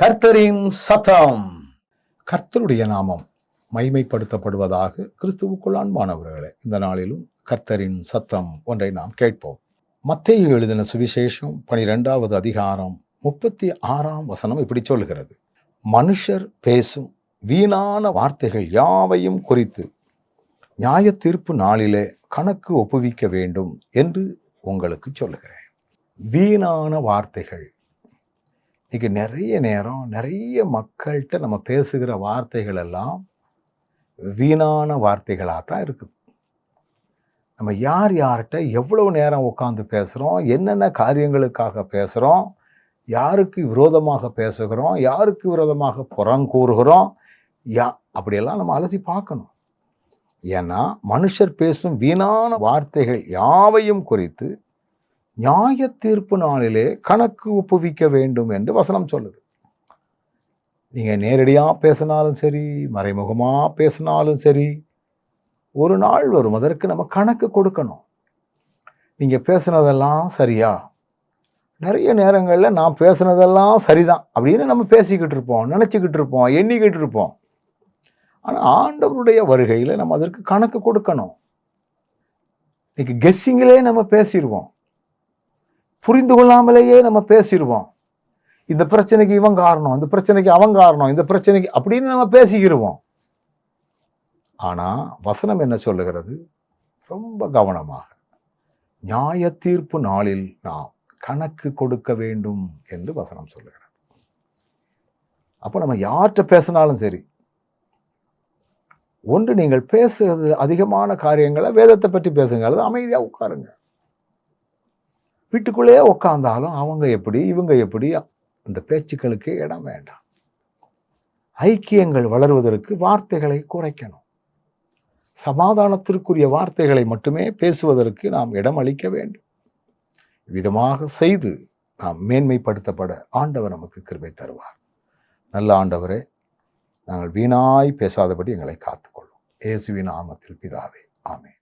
கர்த்தரின் சத்தம். கர்த்தருடைய நாமம் மைமைப்படுத்தப்படுவதாக கிறிஸ்துவுக்குள் அன்பானவர்களே இந்த நாளிலும் கர்த்தரின் சத்தம் ஒன்றை நாம் கேட்போம். மத்திய எழுதின சுவிசேஷம் பனிரெண்டாவது அதிகாரம் முப்பத்தி ஆறாம் வசனம் இப்படி சொல்கிறது மனுஷர் பேசும் வீணான வார்த்தைகள் யாவையும் குறித்து நியாய தீர்ப்பு நாளிலே கணக்கு ஒப்புவிக்க வேண்டும் என்று உங்களுக்கு சொல்லுகிறேன். வீணான வார்த்தைகள் இன்றைக்கி நிறைய நேரம் நிறைய மக்கள்கிட்ட நம்ம பேசுகிற வார்த்தைகள் எல்லாம் வீணான வார்த்தைகளாக தான் இருக்குது. நம்ம யார் யார்கிட்ட எவ்வளவு நேரம் உட்காந்து பேசுகிறோம் என்னென்ன காரியங்களுக்காக பேசுகிறோம் யாருக்கு விரோதமாக பேசுகிறோம் யாருக்கு விரோதமாக புறங்கூறுகிறோம் யா அப்படியெல்லாம் நம்ம அலசி பார்க்கணும். ஏன்னா மனுஷர் பேசும் வீணான வார்த்தைகள் யாவையும் குறித்து நியாய தீர்ப்பு நாளிலே கணக்கு ஒப்புவிக்க வேண்டும் என்று வசனம் சொல்லுது. நீங்கள் நேரடியாக பேசினாலும் சரி மறைமுகமாக பேசினாலும் சரி ஒரு நாள் வரும் அதற்கு நம்ம கணக்கு கொடுக்கணும். நீங்கள் பேசுனதெல்லாம் சரியா? நிறைய நேரங்களில் நான் பேசுனதெல்லாம் சரிதான் அப்படின்னு நம்ம பேசிக்கிட்டு இருப்போம் நினச்சிக்கிட்டு இருப்போம் எண்ணிக்கிட்டு இருப்போம். ஆனால் ஆண்டவருடைய வருகையில் நம்ம அதற்கு கணக்கு கொடுக்கணும். இன்றைக்கி கெஸ்ஸிங்கிலே நம்ம பேசிடுவோம் புரிந்து கொள்ளாமலேயே நம்ம பேசிடுவோம் இந்த பிரச்சனைக்கு இவன் காரணம் இந்த பிரச்சனைக்கு அவன் காரணம் இந்த பிரச்சனைக்கு அப்படின்னு நம்ம பேசிக்கிடுவோம் ஆனால் வசனம் என்ன சொல்லுகிறது? ரொம்ப கவனமாக. நியாய தீர்ப்பு நாளில் நாம் கணக்கு கொடுக்க வேண்டும் என்று வசனம் சொல்லுகிறது. அப்போ நம்ம யார்கிட்ட பேசினாலும் சரி ஒன்று நீங்கள் பேசுகிறது அதிகமான காரியங்களை வேதத்தை பற்றி பேசுங்கிறது அமைதியாக உட்காருங்க. வீட்டுக்குள்ளேயே உட்காந்தாலும் அவங்க எப்படி இவங்க எப்படி அந்த பேச்சுக்களுக்கு இடம் வேண்டாம். ஐக்கியங்கள் வளர்வதற்கு வார்த்தைகளை குறைக்கணும். சமாதானத்திற்குரிய வார்த்தைகளை மட்டுமே பேசுவதற்கு நாம் இடம் அளிக்க வேண்டும். விதமாக செய்து நாம் மேன்மைப்படுத்தப்பட ஆண்டவர் நமக்கு கிருபை தருவார். நல்ல ஆண்டவரே நாங்கள் வீணாய் பேசாதபடி எங்களை காத்துக்கொள்ளும். இயேசுவின் நாமத்தில் பிதாவே ஆமென்.